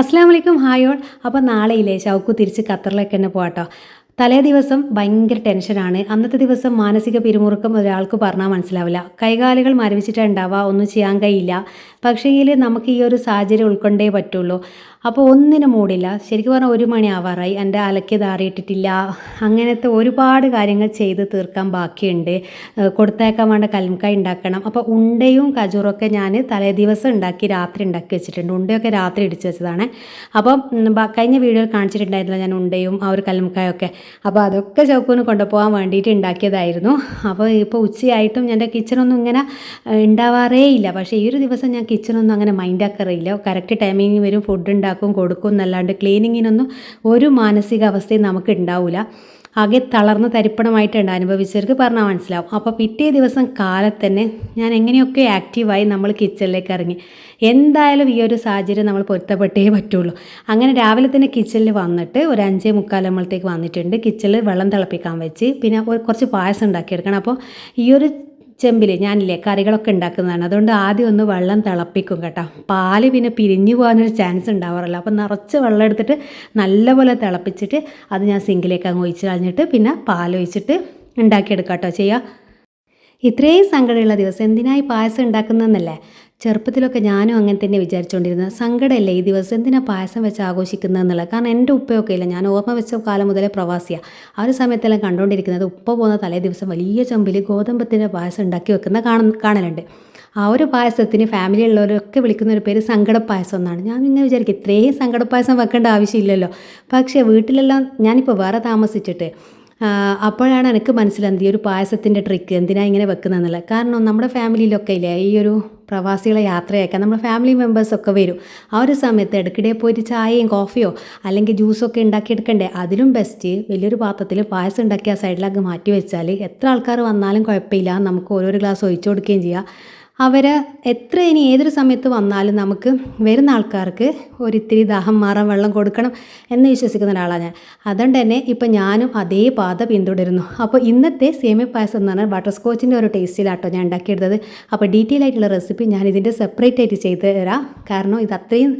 അസ്സാം വലൈക്കും ഹായോൾ അപ്പോൾ നാളെയില്ലേ ഷൗക്കു തിരിച്ച് ഖത്തറിലേക്ക് തന്നെ പോകട്ടോ തലേ ദിവസം ഭയങ്കര ടെൻഷനാണ് അന്നത്തെ ദിവസം മാനസിക പിരിമുറുക്കം ഒരാൾക്ക് പറഞ്ഞാൽ മനസ്സിലാവില്ല. കൈകാലുകൾ മരവിച്ചിട്ട് ഉണ്ടാവുക ഒന്നും ചെയ്യാൻ കഴിയില്ല. പക്ഷേങ്കിൽ നമുക്ക് ഈ ഒരു സാഹചര്യം ഉൾക്കൊണ്ടേ പറ്റുള്ളൂ. അപ്പോൾ ഒന്നിനും മൂടില്ല. ശരിക്കും പറഞ്ഞാൽ ഒരു മണി ആവാറായി. എന്റെ അലക്ക് താറിയിട്ടിട്ടില്ല. അങ്ങനത്തെ ഒരുപാട് കാര്യങ്ങൾ ചെയ്ത് തീർക്കാൻ ബാക്കിയുണ്ട്. കൊടുത്തേക്കാൻ വേണ്ട കൽമക്കായി ഉണ്ടാക്കണം. അപ്പോൾ ഉണ്ടയും കജൂറൊക്കെ ഞാൻ തലേ ദിവസം ഉണ്ടാക്കി രാത്രി ഉണ്ടാക്കി വെച്ചിട്ടുണ്ട്. ഉണ്ടയൊക്കെ രാത്രി ഇടിച്ച് വെച്ചതാണ്. അപ്പം കഴിഞ്ഞ വീഡിയോയിൽ കാണിച്ചിട്ടുണ്ടായിരുന്നില്ല ഞാൻ ഉണ്ടയും ആ ഒരു കൽമക്കായൊക്കെ. അപ്പോൾ അതൊക്കെ ചൗക്കൂന് കൊണ്ടുപോകാൻ വേണ്ടിയിട്ട് ഉണ്ടാക്കിയതായിരുന്നു. അപ്പോൾ ഇപ്പോൾ ഉച്ചയായിട്ടും എന്റെ കിച്ചണൊന്നും ഇങ്ങനെ ഉണ്ടാവാറേ ഇല്ല പക്ഷേ ഈ ഒരു ദിവസം ഞാൻ കിച്ചണൊന്നും അങ്ങനെ മൈൻഡാക്കാറില്ല കറക്റ്റ് ടൈമിങ് വരും ഫുഡ് ഉണ്ടാക്കും. കൊടുക്കും എന്നല്ലാണ്ട് ക്ലീനിങ്ങിനൊന്നും ഒരു മാനസികാവസ്ഥയും നമുക്ക് ഉണ്ടാവില്ല ആകെ തളർന്ന് തരിപ്പണമായിട്ടുണ്ട് അനുഭവിച്ചവർക്ക് പറഞ്ഞാൽ മനസ്സിലാവും. അപ്പോൾ പിറ്റേ ദിവസം കാലത്ത് തന്നെ ഞാൻ എങ്ങനെയൊക്കെ ആക്റ്റീവായി നമ്മൾ കിച്ചണിലേക്ക് ഇറങ്ങി. എന്തായാലും ഈ ഒരു സാഹചര്യം നമ്മൾ പൊരുത്തപ്പെട്ടേ പറ്റുള്ളൂ. അങ്ങനെ രാവിലെ തന്നെ കിച്ചണിൽ വന്നിട്ട് ഒരു അഞ്ചേ മുക്കാലാകുമ്പോഴത്തേക്ക് വന്നിട്ടുണ്ട്. കിച്ചണിൽ വെള്ളം തിളപ്പിക്കാൻ വെച്ച്. പിന്നെ കുറച്ച് പായസം ഉണ്ടാക്കിയെടുക്കണം. അപ്പോൾ ഈ ഒരു ചെമ്പിൽ ഞാനില്ലേ കറികളൊക്കെ ഉണ്ടാക്കുന്നതാണ്. അതുകൊണ്ട് ആദ്യം ഒന്ന് വെള്ളം തിളപ്പിക്കും കേട്ടോ. പാൽ പിന്നെ പിരിഞ്ഞു പോകാനൊരു ചാൻസ് ഉണ്ടാവാറില്ല. അപ്പോൾ നിറച്ച് വെള്ളം എടുത്തിട്ട് നല്ലപോലെ തിളപ്പിച്ചിട്ട് അത് ഞാൻ സിങ്കിലേക്ക് അങ്ങ് ഒഴിച്ച് കളഞ്ഞിട്ട് പിന്നെ പാലൊഴിച്ചിട്ട് ഉണ്ടാക്കിയെടുക്കാം കേട്ടോ. ചെയ്യുക ഇത്രയും സങ്കടമുള്ള ദിവസം എന്തിനായി പായസം ഉണ്ടാക്കുന്നതെന്നല്ലേ? ചെറുപ്പത്തിലൊക്കെ ഞാനും അങ്ങനെ തന്നെ വിചാരിച്ചുകൊണ്ടിരുന്നത് സങ്കടമല്ലേ ഈ ദിവസം? എന്തിനാ പായസം വെച്ച് ആഘോഷിക്കുന്നത് എന്നുള്ളത്. കാരണം എന്റെ ഉപ്പയൊക്കെ ഇല്ല. ഞാൻ ഓർമ്മ വെച്ച കാലം മുതലേ പ്രവാസിയാണ് ആ ഒരു സമയത്തെല്ലാം കണ്ടുകൊണ്ടിരിക്കുന്നത് ഉപ്പ പോകുന്ന തലേ ദിവസം വലിയ ചെമ്പിൽ ഗോതമ്പത്തിന്റെ പായസം ഉണ്ടാക്കി വെക്കുന്ന കാണ കാണലുണ്ട്. ആ ഒരു പായസത്തിന് ഫാമിലിയുള്ളവരൊക്കെ വിളിക്കുന്ന ഒരു പേര് സങ്കട പായസം എന്നാണ്. ഞാൻ ഇങ്ങനെ വിചാരിക്കും ഇത്രയും സങ്കടപ്പായസം വെക്കേണ്ട ആവശ്യമില്ലല്ലോ. പക്ഷേ വീട്ടിലെല്ലാം ഞാനിപ്പോൾ വേറെ താമസിച്ചിട്ട് അപ്പോഴാണ് എനിക്ക് മനസ്സിലാകുന്നത് ഈ ഒരു പായസത്തിന്റെ ട്രിക്ക് എന്തിനാണ് ഇങ്ങനെ വെക്കുന്നതെന്നുള്ളത്. കാരണം നമ്മുടെ ഫാമിലിയിലൊക്കെ ഇല്ലേ ഈ ഒരു പ്രവാസികളെ യാത്രയാക്കാൻ നമ്മുടെ ഫാമിലി മെമ്പേഴ്സൊക്കെ വരും. ആ ഒരു സമയത്ത് ഇടയ്ക്കിടെ പോയിട്ട് ചായയും കോഫിയോ അല്ലെങ്കിൽ ജ്യൂസൊക്കെ ഉണ്ടാക്കിയെടുക്കണ്ടേ? അതിലും ബെസ്റ്റ് വലിയൊരു പാത്രത്തിൽ പായസം ഉണ്ടാക്കി ആ സൈഡിലാക്കി മാറ്റി വെച്ചാൽ എത്ര ആൾക്കാർ വന്നാലും കുഴപ്പമില്ല. നമുക്ക് ഓരോരോ ഗ്ലാസ് ഒഴിച്ചു കൊടുക്കുകയും ചെയ്യാം. അവരെ എത്ര ഇനി ഏതൊരു സമയത്ത് വന്നാലും നമുക്ക് വരുന്ന ആൾക്കാർക്ക് ഒരിത്തിരി ദാഹം മാറാൻ വെള്ളം കൊടുക്കണം എന്ന് വിശ്വസിക്കുന്ന ഒരാളാണ് ഞാൻ. അതുകൊണ്ട് തന്നെ ഇപ്പം ഞാനും അതേ പാത പിന്തുടരുന്നു. അപ്പോൾ ഇന്നത്തെ സേമിയ പായസം എന്ന് പറഞ്ഞാൽ ബട്ടർ സ്കോച്ചിന്റെ ഒരു ടേസ്റ്റിലാട്ടോ ഞാൻ ഉണ്ടാക്കിയെടുത്തത്. അപ്പോൾ ഡീറ്റെയിൽ ആയിട്ടുള്ള റെസിപ്പി ഞാൻ ഇതിന്റെ സെപ്പറേറ്റ് ആയിട്ട് ചെയ്ത് തരാം. കാരണം ഇത് അത്രയും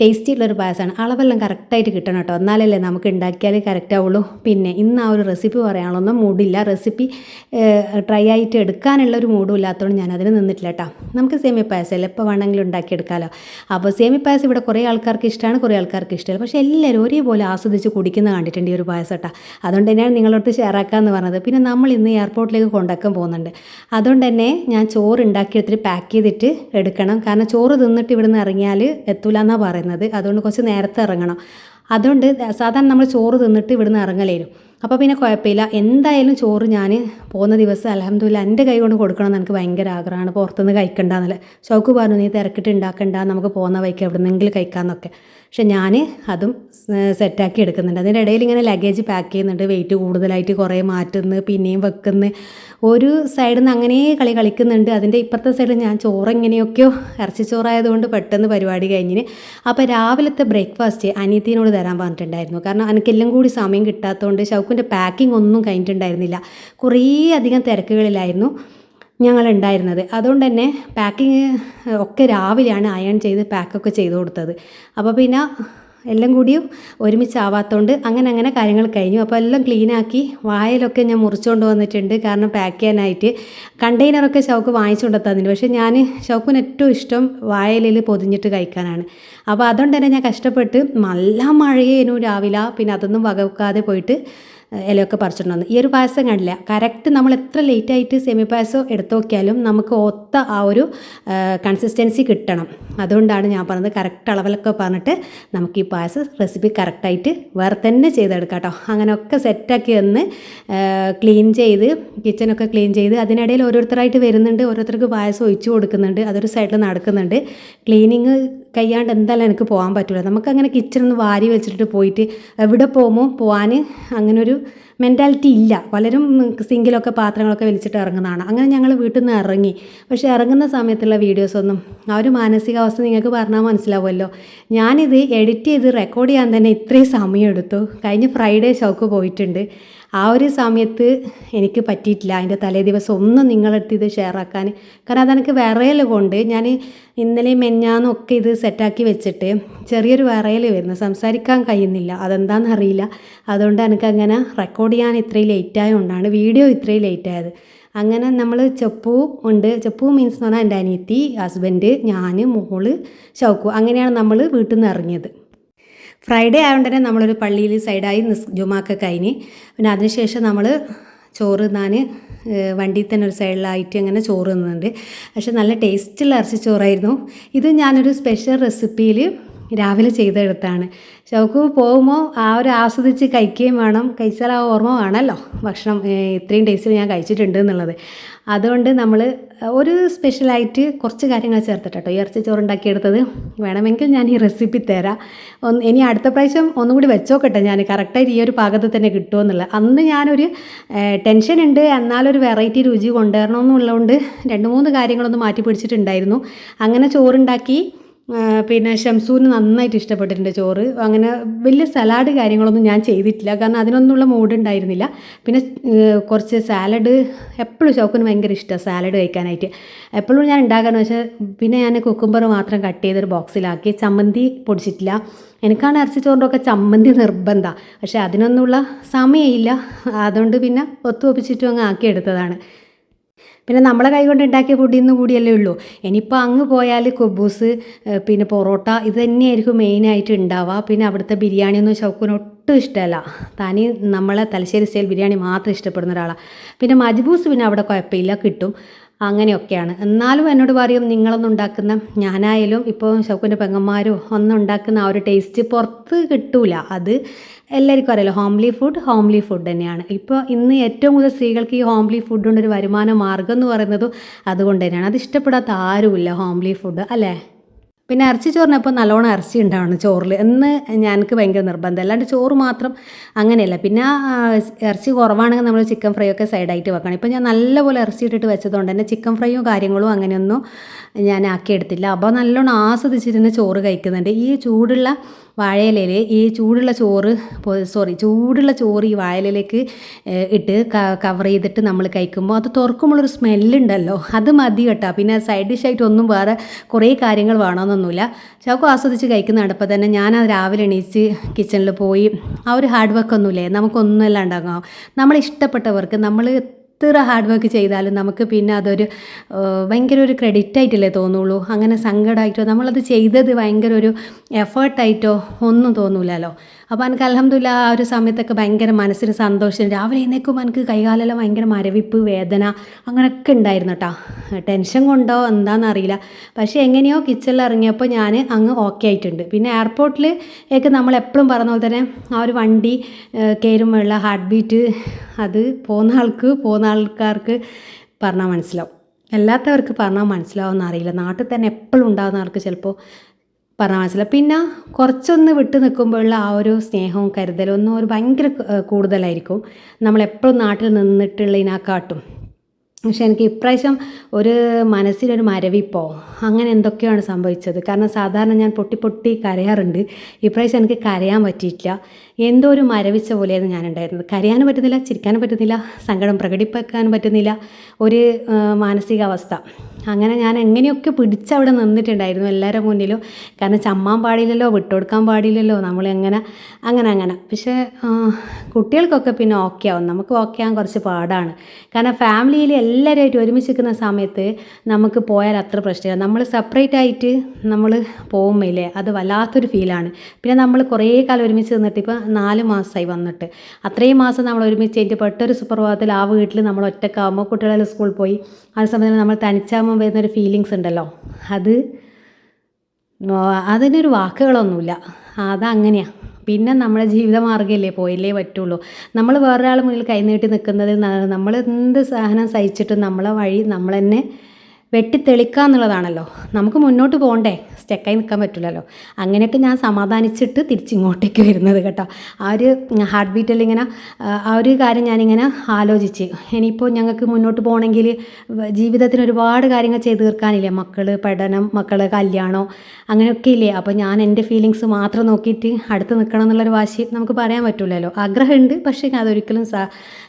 ടേസ്റ്റി ഉള്ളൊരു പായസമാണ്. അളവെല്ലാം കറക്റ്റായിട്ട് കിട്ടണം കേട്ടോ. എന്നാലല്ലേ നമുക്ക് ഉണ്ടാക്കിയാൽ കറക്റ്റ് ആവുള്ളൂ. പിന്നെ ഇന്ന് ആ ഒരു റെസിപ്പി പറയാനുള്ളൊന്നും മൂടില്ല. റെസിപ്പി ട്രൈ ആയിട്ട് എടുക്കാനുള്ള ഒരു മൂഡും ഇല്ലാത്തതുകൊണ്ട് ഞാൻ അതിന് നിന്നിട്ടില്ല കേട്ടോ. നമുക്ക് സേമിയ പായസമല്ലേ എപ്പോൾ വേണമെങ്കിലും ഉണ്ടാക്കിയെടുക്കാമല്ലോ അപ്പോൾ സേമിയ പായസം ഇവിടെ കുറേ ആൾക്കാർക്ക് ഇഷ്ടമാണ് കുറേ ആൾക്കാർക്ക് ഇഷ്ടമല്ല. പക്ഷേ എല്ലാവരും ഒരേപോലെ ആസ്വദിച്ച് കുടിക്കുന്ന കണ്ടിട്ടുണ്ട് ഈ ഒരു പായസം കേട്ടോ. അതുകൊണ്ട് തന്നെയാണ് നിങ്ങളോട് ഷെയർ ആക്കാമെന്ന് പറഞ്ഞത്. പിന്നെ നമ്മൾ ഇന്ന് എയർപോർട്ടിലേക്ക് കൊണ്ടാക്കാൻ പോകുന്നുണ്ട്. അതുകൊണ്ട് തന്നെ ഞാൻ ചോറ് ഉണ്ടാക്കിയെടുത്തിട്ട് പാക്ക് ചെയ്തിട്ട് എടുക്കണം. കാരണം ചോറ് തിന്നിട്ട് ഇവിടുന്ന് ഇറങ്ങിയാൽ എത്തൂല എന്നാണ് പറയുന്നത്. അതുകൊണ്ട് കുറച്ച് നേരത്തെ ഇറങ്ങണം. അതുകൊണ്ട് സാധാരണ നമ്മൾ ചോറ് തിന്നിട്ട് ഇവിടുന്ന് ഇറങ്ങലേരും അപ്പോൾ പിന്നെ കുഴപ്പമില്ല. എന്തായാലും ചോറ് ഞാൻ പോകുന്ന ദിവസം അലഹമ്മദില്ല എന്റെ കൈ കൊണ്ട് കൊടുക്കണം എന്ന് എനിക്ക് ഭയങ്കര ആഗ്രഹമാണ്. പുറത്തുനിന്ന് കഴിക്കണ്ടെന്നല്ലേ ഷൗക്ക് പറഞ്ഞു നീ തിരക്കിട്ട് ഉണ്ടാക്കണ്ട നമുക്ക് പോകുന്ന വഴിക്ക് എവിടെന്നെങ്കിലും കഴിക്കാമെന്നൊക്കെ പക്ഷെ ഞാൻ അതും സെറ്റാക്കി എടുക്കുന്നുണ്ട്. ഇടയിൽ ഇങ്ങനെ ലഗേജ് പാക്ക് ചെയ്യുന്നുണ്ട്. വെയിറ്റ് കൂടുതലായിട്ട് കുറേ മാറ്റുന്നു പിന്നെയും വെക്കുന്ന. ഒരു സൈഡിൽ നിന്ന് അങ്ങനെ കളി കളിക്കുന്നുണ്ട്. അതിന്റെ ഇപ്പുറത്തെ സൈഡിൽ ഞാൻ ചോറ് എങ്ങനെയൊക്കെയോ ഇറച്ചിച്ചോറായതുകൊണ്ട് പെട്ടെന്ന് പരിപാടി കഴിഞ്ഞിന് അപ്പോൾ രാവിലത്തെ ബ്രേക്ക്ഫാസ്റ്റ് അനിയത്തിനോട് തരാൻ പറഞ്ഞിട്ടുണ്ടായിരുന്നു. കാരണം എനിക്കെല്ലാം കൂടി സമയം കിട്ടാത്തതുകൊണ്ട് ഷൗക്കിന്റെ പാക്കിംഗ് ഒന്നും കഴിഞ്ഞിട്ടുണ്ടായിരുന്നില്ല. കുറേ അധികം തിരക്കുകളിലായിരുന്നു. ഞങ്ങൾ ഉണ്ടായിരുന്നത് അതുകൊണ്ട് തന്നെ പാക്കിങ് ഒക്കെ രാവിലെയാണ് അയൺ ചെയ്ത് പാക്കൊക്കെ ചെയ്ത് കൊടുത്തത്. അപ്പോൾ പിന്നെ എല്ലാം കൂടിയും ഒരുമിച്ചാവാത്തതുകൊണ്ട് അങ്ങനെ അങ്ങനെ കാര്യങ്ങൾ കഴിഞ്ഞു. അപ്പോൾ എല്ലാം ക്ലീനാക്കി വായലൊക്കെ ഞാൻ മുറിച്ചുകൊണ്ട് വന്നിട്ടുണ്ട്. കാരണം പാക്ക് ചെയ്യാനായിട്ട് കണ്ടെയ്നറൊക്കെ ഷൗക്ക് വാങ്ങിച്ചുകൊണ്ട് തന്നിട്ട് പക്ഷേ ഞാൻ ഷൗക്കിന് ഏറ്റവും ഇഷ്ടം വായലിൽ പൊതിഞ്ഞിട്ട് കഴിക്കാനാണ്. അപ്പോൾ അതുകൊണ്ട് തന്നെ ഞാൻ കഷ്ടപ്പെട്ട് നല്ല മഴയേനു രാവിലെ. പിന്നെ അതൊന്നും വകവെക്കാതെ പോയിട്ട് ഇലയൊക്കെ പറിച്ചിട്ട് വന്നു. ഈ ഒരു പായസം കണ്ടില്ല. കറക്റ്റ് നമ്മൾ എത്ര ലേറ്റ് ആയിട്ട് സെമി പായസം എടുത്തു നോക്കിയാലും നമുക്ക് ഒത്ത ആ ഒരു കൺസിസ്റ്റൻസി കിട്ടണം. അതുകൊണ്ടാണ് ഞാൻ പറഞ്ഞത് കറക്റ്റ് അളവിലൊക്കെ പറഞ്ഞിട്ട് നമുക്ക് ഈ പായസം റെസിപ്പി കറക്റ്റായിട്ട് വേറെ തന്നെ ചെയ്തെടുക്കാം കേട്ടോ അങ്ങനെയൊക്കെ സെറ്റാക്കി വന്ന് ക്ലീൻ ചെയ്ത് കിച്ചനൊക്കെ ക്ലീൻ ചെയ്ത് അതിനിടയിൽ ഓരോരുത്തരായിട്ട് വരുന്നുണ്ട്. ഓരോരുത്തർക്ക് പായസം ഒഴിച്ചു കൊടുക്കുന്നുണ്ട്. അതൊരു സൈഡിൽ നടക്കുന്നുണ്ട്. ക്ലീനിങ് കഴിയാണ്ട് എന്തായാലും എനിക്ക് പോകാൻ പറ്റില്ല നമുക്കങ്ങനെ കിച്ചൺ ഒന്ന് വാരി വെച്ചിട്ട് പോയിട്ട് എവിടെ പോകുമ്പോൾ പോകാൻ അങ്ങനൊരു മെന്റാലിറ്റി ഇല്ല. പലരും സിങ്കിലൊക്കെ പാത്രങ്ങളൊക്കെ വലിച്ചിട്ട് ഇറങ്ങുന്നതാണ്. അങ്ങനെ ഞങ്ങൾ വീട്ടിൽ നിന്ന് ഇറങ്ങി. പക്ഷേ ഇറങ്ങുന്ന സമയത്തുള്ള വീഡിയോസൊന്നും ആ ഒരു മാനസികാവസ്ഥ നിങ്ങൾക്ക് പറഞ്ഞാൽ മനസ്സിലാവുമല്ലോ. ഞാനിത് എഡിറ്റ് ചെയ്ത് റെക്കോർഡ് ചെയ്യാൻ തന്നെ ഇത്രയും സമയം എടുത്തു കഴിഞ്ഞ ഫ്രൈഡേ ഷോക്ക് പോയിട്ടുണ്ട്. ആ ഒരു സമയത്ത് എനിക്ക് പറ്റിയിട്ടില്ല. അതിന്റെ തലേ ദിവസം ഒന്നും നിങ്ങളെടുത്ത് ഇത് ഷെയർ ആക്കാൻ. കാരണം അതെനിക്ക് വിറയൽ കൊണ്ട് ഞാൻ ഇന്നലെ മെഞ്ഞാന്നും ഒക്കെ ഇത് സെറ്റാക്കി വെച്ചിട്ട് ചെറിയൊരു വിറയൽ വരുന്നു. സംസാരിക്കാൻ കഴിയുന്നില്ല. അതെന്താണെന്ന് അറിയില്ല. അതുകൊണ്ട് എനിക്കങ്ങനെ റെക്കോർഡ് ചെയ്യാൻ ഇത്രയും ലേറ്റ് ആയതുകൊണ്ടാണ് വീഡിയോ ഇത്രയും ലേറ്റ് ആയത്. അങ്ങനെ നമ്മൾ ചെപ്പു ഉണ്ട്. ചെപ്പു മീൻസ് എന്ന് പറഞ്ഞാൽ എന്റെ അനിയത്തി ഹസ്ബൻഡ് ഞാൻ മോൾ ഷൗക്കു അങ്ങനെയാണ് നമ്മൾ വീട്ടിൽ നിന്ന് ഇറങ്ങിയത്. ഫ്രൈഡേ ആയതുകൊണ്ട് തന്നെ നമ്മളൊരു പള്ളിയിൽ സൈഡായി നിസ് ജുമാക്ക കഴിഞ്ഞ്. പിന്നെ അതിനുശേഷം നമ്മൾ ചോറ് തിന്നാൻ വണ്ടിയിൽ തന്നെ ഒരു സൈഡിലായിട്ട് അങ്ങനെ ചോറ് തിന്നുന്നുണ്ട്. പക്ഷെ നല്ല ടേസ്റ്റുള്ള ഇറച്ചി ചോറായിരുന്നു. ഇത് ഞാനൊരു സ്പെഷ്യൽ റെസിപ്പിയിൽ രാവിലെ ചെയ്തെടുത്താണ്. ഷൗക്ക് പോകുമ്പോൾ ആ ഒരു ആസ്വദിച്ച് കഴിക്കുകയും വേണം. കഴിച്ചാൽ ആ ഓർമ്മ വേണമല്ലോ. ഭക്ഷണം ഇത്രയും ടേസ്റ്റ് ഞാൻ കഴിച്ചിട്ടുണ്ട് എന്നുള്ളത്. അതുകൊണ്ട് നമ്മൾ ഒരു സ്പെഷ്യലായിട്ട് കുറച്ച് കാര്യങ്ങൾ ചേർത്തിട്ട് കേട്ടോ ഇറച്ചി ചോറുണ്ടാക്കിയെടുത്തത് വേണമെങ്കിൽ ഞാൻ ഈ റെസിപ്പി തരാം. ഒന്ന് ഇനി അടുത്ത പ്രാവശ്യം ഒന്നും കൂടി വെച്ചോക്കട്ടെ ഞാൻ. കറക്റ്റായിട്ട് ഈ ഒരു പാകത്തിൽ തന്നെ കിട്ടുമെന്നുള്ളത് അന്ന് ഞാനൊരു ടെൻഷൻ ഉണ്ട്. എന്നാലൊരു വെറൈറ്റി രുചി കൊണ്ടുവരണമെന്നുള്ളതുകൊണ്ട് രണ്ട് മൂന്ന് കാര്യങ്ങളൊന്ന് മാറ്റി പിടിച്ചിട്ടുണ്ടായിരുന്നു. അങ്ങനെ ചോറുണ്ടാക്കി പിന്നെ ഷംസൂന് നന്നായിട്ട് ഇഷ്ടപ്പെട്ടിട്ടുണ്ട് ചോറ്. അങ്ങനെ വലിയ സലാഡ് കാര്യങ്ങളൊന്നും ഞാൻ ചെയ്തിട്ടില്ല. കാരണം അതിനൊന്നുള്ള മൂഡ് ഉണ്ടായിരുന്നില്ല. പിന്നെ കുറച്ച് സാലഡ് എപ്പോഴും ഷോക്കിന് ഭയങ്കര ഇഷ്ടമാണ് സാലഡ് കഴിക്കാനായിട്ട്. എപ്പോഴും ഞാൻ ഉണ്ടാക്കാന്ന് വെച്ചാൽ പിന്നെ ഞാൻ കുക്കുംബർ മാത്രം കട്ട് ചെയ്തൊരു ബോക്സിലാക്കി ചമ്മന്തി പൊടിച്ചിട്ടില്ല. എനിക്കാണ് ഇറച്ചി ചോറിന്റെ ഒക്കെ ചമ്മന്തി നിർബന്ധമാണ് പക്ഷേ അതിനൊന്നുള്ള സമയമില്ല. അതുകൊണ്ട് പിന്നെ ഒത്തുവപ്പിച്ചിട്ടും അങ്ങ് ആക്കിയെടുത്തതാണ്. പിന്നെ നമ്മളെ കൈ കൊണ്ട് ഉണ്ടാക്കിയ ഫുഡിൽ നിന്ന് കൂടിയല്ലേ ഉള്ളൂ. ഇനിയിപ്പോൾ അങ്ങ് പോയാൽ കുബൂസ് പിന്നെ പൊറോട്ട ഇത് തന്നെയായിരിക്കും മെയിനായിട്ട് ഉണ്ടാവുക. പിന്നെ അവിടുത്തെ ബിരിയാണിയൊന്നും ഷൗക്കിന് ഒട്ടും ഇഷ്ടമല്ല. തനി നമ്മളെ തലശ്ശേരി സ്റ്റൈൽ ബിരിയാണി മാത്രം ഇഷ്ടപ്പെടുന്ന ഒരാളാണ് പിന്നെ മജ്ബൂസ് പിന്നെ അവിടെ കുഴപ്പമില്ല കിട്ടും. അങ്ങനെയൊക്കെയാണ്. എന്നാലും എന്നോട് പറയും നിങ്ങളൊന്നും ഉണ്ടാക്കുന്ന ഞാനായാലും ഇപ്പോൾ ഷൗക്കിന്റെ പെങ്ങന്മാരോ ഒന്നും ഉണ്ടാക്കുന്ന ആ ഒരു ടേസ്റ്റ് പുറത്ത് കിട്ടൂല. അത് എല്ലാവർക്കും അറിയാലോ ഹോംലി ഫുഡ് ഹോംലി ഫുഡ് തന്നെയാണ്. ഇപ്പോൾ ഇന്ന് ഏറ്റവും കൂടുതൽ സ്ത്രീകൾക്ക് ഈ ഹോംലി ഫുഡ് കൊണ്ടൊരു വരുമാന മാർഗം എന്ന് പറയുന്നതും അതുകൊണ്ട് തന്നെയാണ്. അത് ഇഷ്ടപ്പെടാത്ത ആരുമില്ല ഹോംലി ഫുഡ് അല്ലേ? പിന്നെ ഇറച്ചി ചോറിനപ്പോൾ നല്ലോണം ഇറച്ചി ഉണ്ടാവണം ചോറിൽ. എന്ന് ഞങ്ങൾക്ക് ഭയങ്കര നിർബന്ധം. അല്ലാണ്ട് ചോറ് മാത്രം അങ്ങനെയല്ല. പിന്നെ ഇറച്ചി കുറവാണെങ്കിൽ നമ്മൾ ചിക്കൻ ഫ്രൈ ഒക്കെ സൈഡായിട്ട് വെക്കണം. ഇപ്പോൾ ഞാൻ നല്ലപോലെ ഇറച്ചി ഇട്ടിട്ട് വെച്ചതുകൊണ്ട് തന്നെ ചിക്കൻ ഫ്രൈയും കാര്യങ്ങളും അങ്ങനെയൊന്നും ഞാൻ ആക്കിയെടുത്തില്ല. അപ്പോൾ നല്ലോണം ആസ്വദിച്ചിട്ട് തന്നെ ചോറ് കഴിക്കുന്നുണ്ട്. ഈ ചൂടുള്ള വാഴയിലയിൽ ഈ ചൂടുള്ള ചോറ് സോറി ചൂടുള്ള ചോറ് ഈ വാഴയിലേക്ക് ഇട്ട് കവർ ചെയ്തിട്ട് നമ്മൾ കഴിക്കുമ്പോൾ അത് തുറക്കുമ്പോഴൊരു സ്മെല്ലുണ്ടല്ലോ. അത് മതി കേട്ടോ. പിന്നെ സൈഡ് ഡിഷായിട്ട് ഒന്നും വേറെ കുറേ കാര്യങ്ങൾ വേണമെന്നൊന്നുമില്ല ചാക്കോ ആസ്വദിച്ച് കഴിക്കുന്ന അടുപ്പം തന്നെ ഞാൻ രാവിലെ എണീച്ച് കിച്ചണിൽ പോയി ആ ഒരു ഹാർഡ് വർക്ക് ഒന്നുമില്ലേ? നമുക്കൊന്നുമല്ല ഉണ്ടാകാം നമ്മൾ ഇഷ്ടപ്പെട്ടവർക്ക് നമ്മൾ എത്ര ഹാർഡ് വർക്ക് ചെയ്താലും നമുക്ക് പിന്നെ അതൊരു ഭയങ്കര ഒരു ക്രെഡിറ്റ് ആയിട്ടല്ലേ തോന്നുള്ളൂ. അങ്ങനെ സങ്കടമായിട്ടോ നമ്മളത് ചെയ്തത് ഭയങ്കര ഒരു എഫേർട്ടായിട്ടോ ഒന്നും തോന്നൂലല്ലോ അപ്പോൾ എനിക്ക് അലഹമില്ല ആ ഒരു സമയത്തൊക്കെ ഭയങ്കര മനസ്സിന് സന്തോഷം. രാവിലെ എഴുന്നേക്കുമ്പോൾ എനിക്ക് കൈകാലെല്ലാം ഭയങ്കര മരവിപ്പ് വേദന അങ്ങനെയൊക്കെ ഉണ്ടായിരുന്നു കേട്ടോ ടെൻഷൻ കൊണ്ടോ എന്താണെന്നറിയില്ല പക്ഷേ എങ്ങനെയോ കിച്ചണിൽ ഇറങ്ങിയപ്പോൾ ഞാൻ അങ്ങ് ഓക്കെ ആയിട്ടുണ്ട്. പിന്നെ എയർപോർട്ടിൽ ഒക്കെ നമ്മൾ എപ്പോഴും പറഞ്ഞ പോലെ തന്നെ ആ ഒരു വണ്ടി കയറുമ്പോഴുള്ള ഹാർട്ട് ബീറ്റ് അത് പോകുന്ന ആൾക്ക് പോകുന്ന ആൾക്കാർക്ക് പറഞ്ഞാൽ മനസ്സിലാവും. അല്ലാത്തവർക്ക് പറഞ്ഞാൽ മനസ്സിലാവുമെന്ന് അറിയില്ല. നാട്ടിൽ തന്നെ എപ്പോഴും ഉണ്ടാകുന്ന ആൾക്ക് ചിലപ്പോൾ പറഞ്ഞാൽ മനസ്സിലാവും പിന്നെ കുറച്ചൊന്ന് വിട്ട് നിൽക്കുമ്പോഴുള്ള ആ ഒരു സ്നേഹവും കരുതലും ഒന്നും ഒരു ഭയങ്കര കൂടുതലായിരിക്കും. നമ്മളെപ്പോഴും നാട്ടിൽ നിന്നിട്ടുള്ളതിനെക്കാട്ടും പക്ഷെ എനിക്ക് ഇപ്രാവശ്യം ഒരു മനസ്സിനൊരു മരവിപ്പോ അങ്ങനെ എന്തൊക്കെയാണ് സംഭവിച്ചത്? കാരണം സാധാരണ ഞാൻ പൊട്ടി പൊട്ടി കരയാറുണ്ട്. ഇപ്രാവശ്യം എനിക്ക് കരയാൻ പറ്റിയിട്ടില്ല. എന്തോ ഒരു മരവിച്ച പോലെയാണ് ഞാൻ ഉണ്ടായിരുന്നത് കരയാനും പറ്റുന്നില്ല ചിരിക്കാനും പറ്റുന്നില്ല സങ്കടം പ്രകടിപ്പിക്കാനും പറ്റുന്നില്ല ഒരു മാനസികാവസ്ഥ. അങ്ങനെ ഞാൻ എങ്ങനെയൊക്കെ പിടിച്ചവിടെ നിന്നിട്ടുണ്ടായിരുന്നു എല്ലാവരുടെ മുന്നിലും. കാരണം ചമ്മാൻ പാടില്ലല്ലോ വിട്ടുകൊടുക്കാൻ പാടില്ലല്ലോ നമ്മൾ എങ്ങനെ അങ്ങനെ അങ്ങനെ. പക്ഷേ കുട്ടികൾക്കൊക്കെ പിന്നെ ഓക്കെ ആവും. നമുക്ക് ഓക്കെ ആവാൻ കുറച്ച് പാടാണ്. കാരണം ഫാമിലിയിൽ എല്ലാവരുമായിട്ട് ഒരുമിച്ച് നിൽക്കുന്ന സമയത്ത് നമുക്ക് പോയാൽ അത്ര പ്രശ്നമില്ല. നമ്മൾ സെപ്പറേറ്റ് ആയിട്ട് നമ്മൾ പോകുമ്പോഴേ അത് വല്ലാത്തൊരു ഫീലാണ് പിന്നെ നമ്മൾ കുറേ കാലം ഒരുമിച്ച് നിന്നിട്ട് ഇപ്പോൾ നാല് മാസമായി വന്നിട്ട്. അത്രയും മാസം നമ്മൾ ഒരുമിച്ച് കഴിഞ്ഞിട്ട് പെട്ടൊരു സുപ്രഭാതത്തിൽ ആ വീട്ടിൽ നമ്മൾ ഒറ്റക്കാവുമ്പോൾ കുട്ടികളെല്ലാം സ്കൂളിൽ പോയി. ആ സമയത്ത് നമ്മൾ തനിച്ചാകുമ്പോൾ വരുന്നൊരു ഫീലിങ്സ് ഉണ്ടല്ലോ. അത് അതിനൊരു വാക്കുകളൊന്നുമില്ല. അതങ്ങനെയാണ് പിന്നെ നമ്മുടെ ജീവിതമാർഗമല്ലേ പോയില്ലേ പറ്റുള്ളൂ. നമ്മൾ വേറൊരാൾ മുന്നിൽ കൈനീട്ടി നിൽക്കുന്നത് നമ്മൾ എന്ത് സഹനം സഹിച്ചിട്ടും നമ്മളെ വഴി നമ്മൾ തന്നെ വെട്ടിത്തെളിക്കുക എന്നുള്ളതാണല്ലോ നമുക്ക് മുന്നോട്ട് പോകണ്ടേ? സ്റ്റെക്കായി നിൽക്കാൻ പറ്റില്ലല്ലോ. അങ്ങനെയൊക്കെ ഞാൻ സമാധാനിച്ചിട്ട് തിരിച്ചിങ്ങോട്ടേക്ക് വരുന്നത് കേട്ടോ. ആ ഒരു ഹാർട്ട് ബീറ്റിൽ ഇങ്ങനെ ആ, ഒരു കാര്യം ഞാനിങ്ങനെ ആലോചിച്ച്. ഇനിയിപ്പോൾ ഞങ്ങൾക്ക് മുന്നോട്ട് പോകണമെങ്കിൽ ജീവിതത്തിന് ഒരുപാട് കാര്യങ്ങൾ ചെയ്ത് തീർക്കാനില്ലേ? മക്കൾ പഠനം മക്കൾ കല്യാണം അങ്ങനെയൊക്കെ ഇല്ലേ? അപ്പോൾ ഞാൻ എന്റെ ഫീലിങ്സ് മാത്രം നോക്കിയിട്ട് അടുത്ത് നിൽക്കണം എന്നുള്ളൊരു വാശി നമുക്ക് പറയാൻ പറ്റില്ലല്ലോ. ആഗ്രഹമുണ്ട് പക്ഷേ അതൊരിക്കലും സാ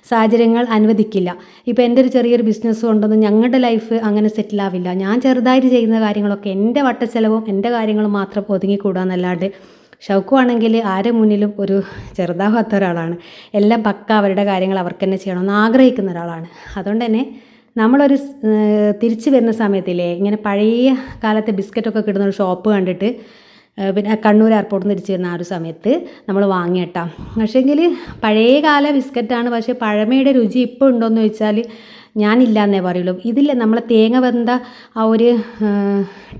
സാഹചര്യങ്ങൾ അനുവദിക്കില്ല. ഇപ്പോൾ എന്റെ ഒരു ചെറിയൊരു ബിസിനസ് കൊണ്ടൊന്നും ഞങ്ങളുടെ ലൈഫ് അങ്ങനെ സെറ്റിൽ ആവില്ല ഞാൻ ചെറുതായിട്ട് ചെയ്യുന്ന കാര്യങ്ങളൊക്കെ എന്റെ വട്ടച്ചെലവും എന്റെ കാര്യങ്ങളും മാത്രം ഒതുങ്ങിക്കൂടാന്നല്ലാണ്ട് ഷൗക്കുവാണെങ്കിൽ ആരെ മുന്നിലും ഒരു ചെറുതാവാത്ത ഒരാളാണ്. എല്ലാം പക്ക അവരുടെ കാര്യങ്ങൾ അവർക്ക് തന്നെ ചെയ്യണമെന്ന് ആഗ്രഹിക്കുന്ന ഒരാളാണ്. അതുകൊണ്ട് തന്നെ നമ്മളൊരു തിരിച്ചു വരുന്ന സമയത്തില്ലേ ഇങ്ങനെ പഴയ കാലത്തെ ബിസ്ക്കറ്റൊക്കെ കിട്ടുന്ന ഒരു ഷോപ്പ് കണ്ടിട്ട് പിന്നെ കണ്ണൂർ എയർപോർട്ടിൽ നിന്ന് തിരിച്ച് വരുന്ന ആ ഒരു സമയത്ത് നമ്മൾ വാങ്ങിയിട്ടാം. പക്ഷേങ്കിൽ പഴയ കാല ബിസ്ക്കറ്റാണ്. പക്ഷേ പഴമയുടെ രുചി ഇപ്പോൾ ഉണ്ടോയെന്ന് ചോദിച്ചാൽ ഞാനില്ല എന്നേ പറയുള്ളൂ. ഇതില്ല നമ്മളെ തേങ്ങ വെന്ത ആ ഒരു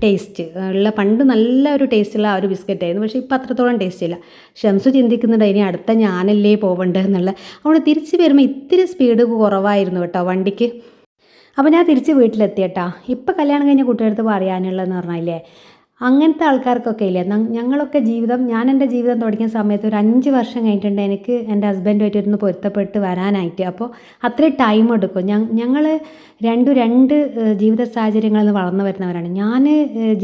ടേസ്റ്റ് ഉള്ള പണ്ട് നല്ല ഒരു ടേസ്റ്റുള്ള ആ ഒരു ബിസ്ക്കറ്റ് ആയിരുന്നു. പക്ഷേ ഇപ്പം അത്രത്തോളം ടേസ്റ്റ് ഇല്ല. ഷംസ് ചിന്തിക്കുന്നുണ്ട് ഇനി അടുത്ത ഞാനല്ലേ പോവേണ്ടത് എന്നുള്ള. അതുകൊണ്ട് തിരിച്ച് വരുമ്പോൾ ഇത്തിരി സ്പീഡ് കുറവായിരുന്നു കേട്ടോ വണ്ടിക്ക്. അപ്പോൾ ഞാൻ തിരിച്ച് വീട്ടിലെത്തിയട്ടാ ഇപ്പം കല്യാണം കഴിഞ്ഞ അടുത്ത് പറയാനുള്ളതെന്ന് പറഞ്ഞാലേ അങ്ങനത്തെ ആൾക്കാർക്കൊക്കെ ഇല്ലേ? ഞങ്ങളൊക്കെ ജീവിതം ഞാൻ എന്റെ ജീവിതം തുടങ്ങിയ സമയത്ത് ഒരു അഞ്ച് വർഷം കഴിഞ്ഞിട്ടുണ്ട് എനിക്ക് എന്റെ ഹസ്ബൻഡുമായിട്ട് ഇരുന്ന് പൊരുത്തപ്പെട്ട് വരാനായിട്ട്. അപ്പോൾ അത്രയും ടൈം എടുക്കും. ഞങ്ങൾ രണ്ടു രണ്ട് ജീവിത സാഹചര്യങ്ങളിൽ നിന്ന് വളർന്നു വരുന്നവരാണ്. ഞാൻ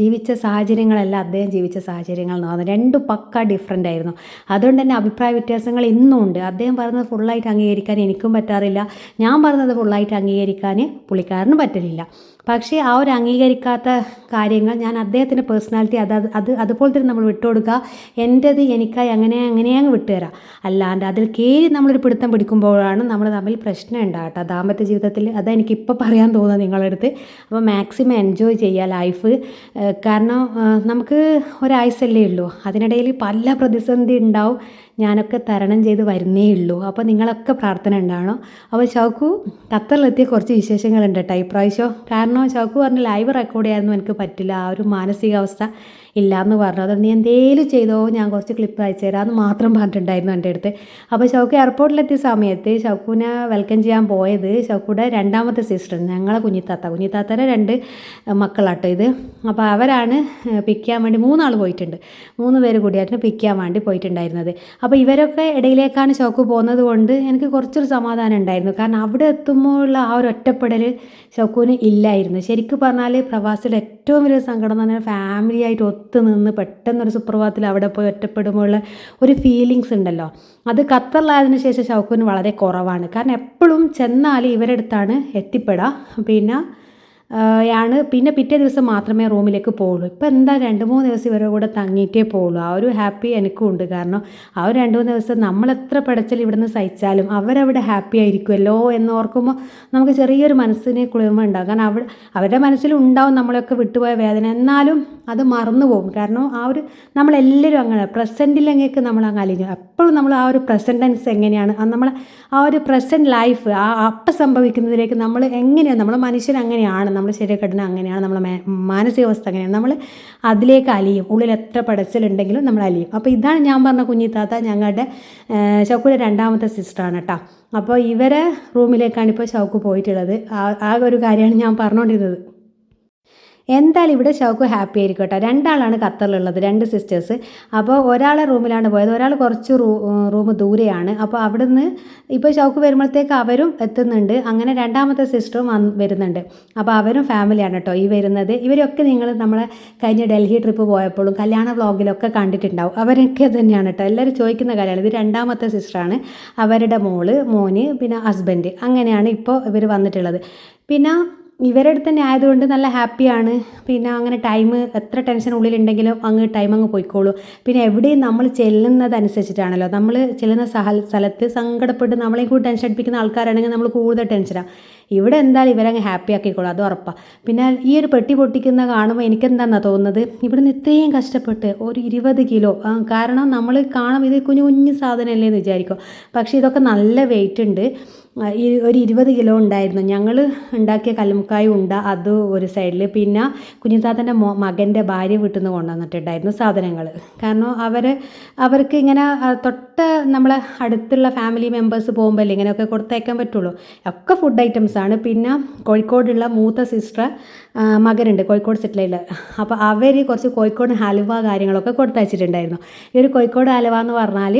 ജീവിച്ച സാഹചര്യങ്ങളല്ല അദ്ദേഹം ജീവിച്ച സാഹചര്യങ്ങൾ എന്ന് പറഞ്ഞത് രണ്ടും പക്ക ഡിഫറെന്റ് ആയിരുന്നു. അതുകൊണ്ട് തന്നെ അഭിപ്രായ വ്യത്യാസങ്ങൾ ഇന്നും ഉണ്ട്. അദ്ദേഹം പറയുന്നത് ഫുള്ളായിട്ട് അംഗീകരിക്കാൻ എനിക്കും പറ്റാറില്ല. ഞാൻ പറയുന്നത് ഫുള്ളായിട്ട് അംഗീകരിക്കാൻ പുള്ളിക്കാരനും പറ്റലില്ല. പക്ഷേ ആ ഒരു അംഗീകരിക്കാത്ത കാര്യങ്ങൾ ഞാൻ അദ്ദേഹത്തിന്റെ പേഴ്സണാലിറ്റി അത് അത് അത് അതുപോലെ തന്നെ നമ്മൾ വിട്ടുകൊടുക്കുക. എന്റെത് എനിക്കായി അങ്ങനെ അങ്ങനെ അങ്ങ് വിട്ടുതരാം. അല്ലാണ്ട് അതിൽ കയറി നമ്മളൊരു പിടുത്തം പിടിക്കുമ്പോഴാണ് നമ്മൾ തമ്മിൽ പ്രശ്നം ഉണ്ടാകട്ടെ. ദാമ്പത്യ ജീവിതത്തിൽ അതാ എനിക്ക് ഇപ്പോൾ പറയാൻ തോന്നുന്നത് നിങ്ങളുടെ അടുത്ത്. അപ്പോൾ മാക്സിമം എൻജോയ് ചെയ്യുക ലൈഫ് കാരണം നമുക്ക് ഒരാഴ്ചയല്ലേ ഉള്ളൂ. അതിനിടയിൽ പല പ്രതിസന്ധി ഉണ്ടാവും. ഞാനൊക്കെ തരണം ചെയ്ത് വരുന്നേ ഉള്ളൂ അപ്പോൾ നിങ്ങളൊക്കെ പ്രാർത്ഥന ഉണ്ടാവണം അപ്പോൾ ചാക്കു ഖത്തറിലെത്തിയ കുറച്ച് വിശേഷങ്ങളുണ്ട് കേട്ടോ ഇപ്രാവശ്യം കാരണം ചാക്കു പറഞ്ഞ ലൈവ് റെക്കോർഡ് ചെയ്യാനൊന്നും എനിക്ക് പറ്റില്ല. ആ ഒരു മാനസികാവസ്ഥ ഇല്ല എന്ന് പറഞ്ഞു. അതുകൊണ്ട് നീ എന്തേലും ചെയ്തോ ഞാൻ കുറച്ച് ക്ലിപ്പ് അയച്ചു തരാമെന്ന് മാത്രം പറഞ്ഞിട്ടുണ്ടായിരുന്നു എന്റെ അടുത്ത്. അപ്പോൾ ഷൗക്ക് എയർപോർട്ടിലെത്തിയ സമയത്ത് ഷൗക്കുവിനെ വെൽക്കം ചെയ്യാൻ പോയത് ഷൗക്കുടെ രണ്ടാമത്തെ സിസ്റ്റർ ഞങ്ങളെ കുഞ്ഞിത്താത്ത. കുഞ്ഞിത്താത്തയുടെ രണ്ട് മക്കളാട്ടോ ഇത്. അപ്പോൾ അവരാണ് പിക്ക് ചെയ്യാൻ വേണ്ടി മൂന്നാൾ പോയിട്ടുണ്ട്. മൂന്ന് പേര് കൂടിയായിരുന്നു പിക്ക് ചെയ്യാൻ വേണ്ടി പോയിട്ടുണ്ടായിരുന്നത്. അപ്പോൾ ഇവരൊക്കെ ഇടയിലേക്കാണ് ഷൗക്ക് പോകുന്നത് കൊണ്ട് എനിക്ക് കുറച്ചൊരു സമാധാനം ഉണ്ടായിരുന്നു. കാരണം അവിടെ എത്തുമ്പോഴുള്ള ആ ഒരു ഒറ്റപ്പെടൽ ഷൗക്കുവിന് ഇല്ലായിരുന്നു. ശരിക്കും പറഞ്ഞാൽ പ്രവാസിയുടെ ഏറ്റവും വലിയ സങ്കടം എന്ന് പറഞ്ഞാൽ ഫാമിലി നിന്ന് നിന്ന് പെട്ടെന്നൊരു സുപ്രഭാതത്തിൽ അവിടെ പോയി ഒറ്റപ്പെടുമ്പോഴുള്ള ഒരു ഫീലിങ്സ് ഉണ്ടല്ലോ. അത് ഖത്തറിലായതിനു ശേഷം ഷൗക്കൂന് വളരെ കുറവാണ്. കാരണം എപ്പോഴും ചെന്നാൽ ഇവരെടുത്താണ് എത്തിപ്പെടുക പിന്നെ ആണ്. പിന്നെ പിറ്റേ ദിവസം മാത്രമേ റൂമിലേക്ക് പോകുള്ളൂ ഇപ്പം എന്താ രണ്ട് മൂന്ന് ദിവസം ഇവരുടെ കൂടെ തങ്ങിയിട്ടേ പോകുള്ളൂ ആ ഒരു ഹാപ്പി എനിക്കും ഉണ്ട്. കാരണം ആ ഒരു രണ്ട് മൂന്ന് ദിവസം നമ്മൾ എത്ര പടച്ചൽ ഇവിടുന്ന് സഹിച്ചാലും അവരവിടെ ഹാപ്പി ആയിരിക്കുമല്ലോ എന്ന് ഓർക്കുമ്പോൾ നമുക്ക് ചെറിയൊരു മനസ്സിന് കുളിർമ ഉണ്ടാകും. കാരണം അവിടെ അവരുടെ മനസ്സിൽ ഉണ്ടാവും നമ്മളൊക്കെ വിട്ടുപോയ വേദന. എന്നാലും അത് മറന്നു പോകും. കാരണം ആ ഒരു നമ്മളെല്ലാവരും അങ്ങനെ. പ്രസന്റിലെങ്ങേക്ക് നമ്മൾ അങ്ങ് അലിഞ്ഞു. എപ്പോഴും നമ്മൾ ആ ഒരു പ്രസന്റൻസ് എങ്ങനെയാണ്? ആ നമ്മളെ ആ ഒരു പ്രസന്റ് ലൈഫ് ആ അപ്പം സംഭവിക്കുന്നതിലേക്ക് നമ്മൾ എങ്ങനെയാണ് നമ്മൾ മനുഷ്യൻ അങ്ങനെയാണ്. നമ്മൾ ശരീരഘടന അങ്ങനെയാണ് നമ്മുടെ മാനസികാവസ്ഥ അങ്ങനെയാണ്. നമ്മൾ അതിലേക്ക് അലിയും ഉള്ളിൽ എത്ര പടച്ചിലുണ്ടെങ്കിലും നമ്മൾ അലിയും. അപ്പോൾ ഇതാണ് ഞാൻ പറഞ്ഞ കുഞ്ഞിത്താത്ത ഞങ്ങളുടെ ഷൗക്കുടെ രണ്ടാമത്തെ സിസ്റ്ററാണ് കേട്ടോ. അപ്പോൾ ഇവരെ റൂമിലേക്കാണ് ഇപ്പോൾ ഷൗക്ക് പോയിട്ടുള്ളത്. ആ ആ ഒരു കാര്യമാണ് ഞാൻ പറഞ്ഞുകൊണ്ടിരുന്നത്. എന്തായാലും ഇവിടെ ഷൗക്ക് ഹാപ്പി ആയിരിക്കും കേട്ടോ രണ്ടാളാണ് ഖത്തറിലുള്ളത് രണ്ട് സിസ്റ്റേഴ്സ് അപ്പോൾ ഒരാളെ റൂമിലാണ് പോയത്. ഒരാൾ കുറച്ച് റൂ ദൂരെയാണ്. അപ്പോൾ അവിടുന്ന് ഇപ്പോൾ ഷൗക്ക് വരുമ്പോഴത്തേക്ക് അവരും എത്തുന്നുണ്ട്. അങ്ങനെ രണ്ടാമത്തെ സിസ്റ്ററും വരുന്നുണ്ട്. അപ്പോൾ അവരും ഫാമിലിയാണ് കേട്ടോ ഈ വരുന്നത്. ഇവരൊക്കെ നിങ്ങൾ നമ്മളെ കഴിഞ്ഞ ഡൽഹി ട്രിപ്പ് പോയപ്പോഴും കല്യാണ വ്ലോഗിലൊക്കെ കണ്ടിട്ടുണ്ടാവും. അവരൊക്കെ തന്നെയാണ് കേട്ടോ. എല്ലാവരും ചോദിക്കുന്ന കാര്യമാണ്. ഇത് രണ്ടാമത്തെ സിസ്റ്ററാണ് അവരുടെ മോൾ മോന് പിന്നെ ഹസ്ബൻഡ് അങ്ങനെയാണ് ഇപ്പോൾ ഇവർ വന്നിട്ടുള്ളത്. പിന്നെ ഇവരുടെ അടുത്ത് തന്നെ ആയതുകൊണ്ട് നല്ല ഹാപ്പിയാണ്. പിന്നെ അങ്ങനെ ടൈം എത്ര ടെൻഷൻ ഉള്ളിലുണ്ടെങ്കിലും അങ്ങ് ടൈം അങ്ങ് പോയിക്കോളൂ. പിന്നെ എവിടെയും നമ്മൾ ചെല്ലുന്നതനുസരിച്ചിട്ടാണല്ലോ. നമ്മൾ ചെല്ലുന്ന സ്ഥലത്ത് സങ്കടപ്പെട്ട് നമ്മളെയും കൂടി ടെൻഷൻ അടിപ്പിക്കുന്ന ആൾക്കാരാണെങ്കിൽ നമ്മൾ കൂടുതൽ ടെൻഷനാണ് ഇവിടെ എന്തായാലും ഇവരങ്ങ് ഹാപ്പി ആക്കിക്കോളും അത് ഉറപ്പാണ് പിന്നെ ഈ ഒരു പെട്ടി പൊട്ടിക്കുന്ന കാണുമ്പോൾ എനിക്കെന്താണെന്നാ തോന്നുന്നത്? ഇവിടുന്ന് ഇത്രയും കഷ്ടപ്പെട്ട് ഒരു ഇരുപത് കിലോ കാരണം നമ്മൾ കാണും ഇത് കുഞ്ഞു കുഞ്ഞു സാധനമല്ലേ എന്ന് വിചാരിക്കും. പക്ഷേ ഇതൊക്കെ നല്ല വെയിറ്റ് ഉണ്ട്. ഒരു ഇരുപത് കിലോ ഉണ്ടായിരുന്നു. ഞങ്ങൾ ഉണ്ടാക്കിയ കല്ലുമുക്കായ ഉണ്ട അത് ഒരു സൈഡിൽ പിന്നെ കുഞ്ഞിത്താത്തന്റെ മോ മകന്റെ ഭാര്യ വീട്ടിൽ നിന്ന് കൊണ്ടുവന്നിട്ടുണ്ടായിരുന്നു സാധനങ്ങൾ കാരണം അവർ അവർക്ക് ഇങ്ങനെ തൊട്ട് നമ്മളെ അടുത്തുള്ള ഫാമിലി മെമ്പേഴ്സ് പോകുമ്പോൾ ഇങ്ങനെയൊക്കെ കൊടുത്തയക്കാൻ പറ്റുള്ളൂ. ഒക്കെ ഫുഡ് ഐറ്റംസ് ആണ്. പിന്നെ കോഴിക്കോടുള്ള മൂത്ത സിസ്റ്റർ മകനുണ്ട്. കോഴിക്കോട് സെറ്റിലായില്ല അപ്പോൾ അവർ കുറച്ച് കോഴിക്കോട് ഹലുവ കാര്യങ്ങളൊക്കെ കൊടുത്തയച്ചിട്ടുണ്ടായിരുന്നു. ഈ ഒരു കോഴിക്കോട് ഹലുവ എന്ന് പറഞ്ഞാൽ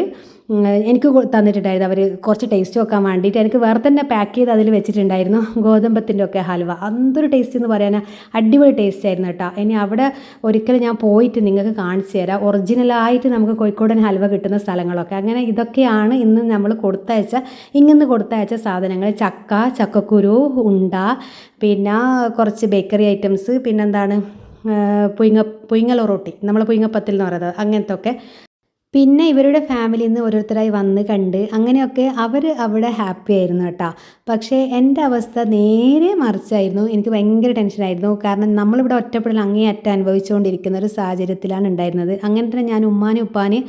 എനിക്ക് തന്നിട്ടുണ്ടായിരുന്നു. അവർ കുറച്ച് ടേസ്റ്റ് വെക്കാൻ വേണ്ടിയിട്ട്. എനിക്ക് വേറെ തന്നെ പാക്ക് ചെയ്ത് അതിൽ വെച്ചിട്ടുണ്ടായിരുന്നു. ഗോതമ്പത്തിന്റെ ഒക്കെ ഹൽവ. അന്തൊരു ടേസ്റ്റ് എന്ന് പറയാൻ അടിപൊളി ടേസ്റ്റ് ആയിരുന്നു കേട്ടോ. ഇനി അവിടെ ഒരിക്കലും ഞാൻ പോയിട്ട് നിങ്ങൾക്ക് കാണിച്ചു തരാം. ഒറിജിനലായിട്ട് നമുക്ക് കോഴിക്കോടൻ ഹൽവ കിട്ടുന്ന സ്ഥലങ്ങളൊക്കെ. അങ്ങനെ ഇതൊക്കെയാണ് ഇന്ന് നമ്മൾ കൊടുത്തയച്ച ഇങ്ങനെ കൊടുത്തയച്ച സാധനങ്ങൾ. ചക്ക ചക്കക്കുരു ഉണ്ട പിന്നെ കുറച്ച് ബേക്കറി ഐറ്റംസ് പിന്നെന്താണ് പുയിങ്ങ പുയിങ്ങൽ റൊട്ടി. നമ്മൾ പുയിങ്ങപ്പത്തിൽ എന്ന് പറയുന്നത്. അങ്ങനത്തെ ഒക്കെ പിന്നെ ഇവരുടെ ഫാമിലിയിൽ നിന്ന് ഓരോരുത്തരായി വന്ന് കണ്ട് അങ്ങനെയൊക്കെ അവർ അവിടെ ഹാപ്പി ആയിരുന്നു കേട്ടോ. പക്ഷേ എന്റെ അവസ്ഥ നേരെ മറിച്ചായിരുന്നു. എനിക്ക് ഭയങ്കര ടെൻഷനായിരുന്നു കാരണം നമ്മളിവിടെ ഒറ്റപ്പെടൽ അങ്ങേയറ്റം അനുഭവിച്ചുകൊണ്ടിരിക്കുന്ന ഒരു സാഹചര്യത്തിലാണ് ഉണ്ടായിരുന്നത്. അങ്ങനെ തന്നെ ഞാൻ ഉമ്മാനും ഉപ്പാനെ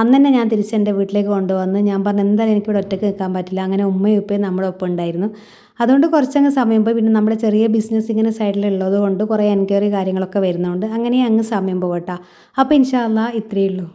അന്ന് തന്നെ ഞാൻ തിരിച്ച് എന്റെ വീട്ടിലേക്ക് കൊണ്ടുവന്ന് ഞാൻ പറഞ്ഞു എന്തായാലും എനിക്കിവിടെ ഒറ്റയ്ക്ക് നിൽക്കാൻ പറ്റില്ല. അങ്ങനെ ഉമ്മയും ഉപ്പയും നമ്മുടെ ഒപ്പം ഉണ്ടായിരുന്നു. അതുകൊണ്ട് കുറച്ചങ്ങ് സമയം പോയി. പിന്നെ നമ്മുടെ ചെറിയ ബിസിനസ് ഇങ്ങനെ സൈഡിലുള്ളത് കൊണ്ട് കുറേ എൻക്വയറി കാര്യങ്ങളൊക്കെ വരുന്നതുകൊണ്ട് അങ്ങനെ അങ്ങ് സമയം പോകട്ടോ അപ്പോൾ ഇൻഷാല്ല ഇത്രയേ ഉള്ളൂ.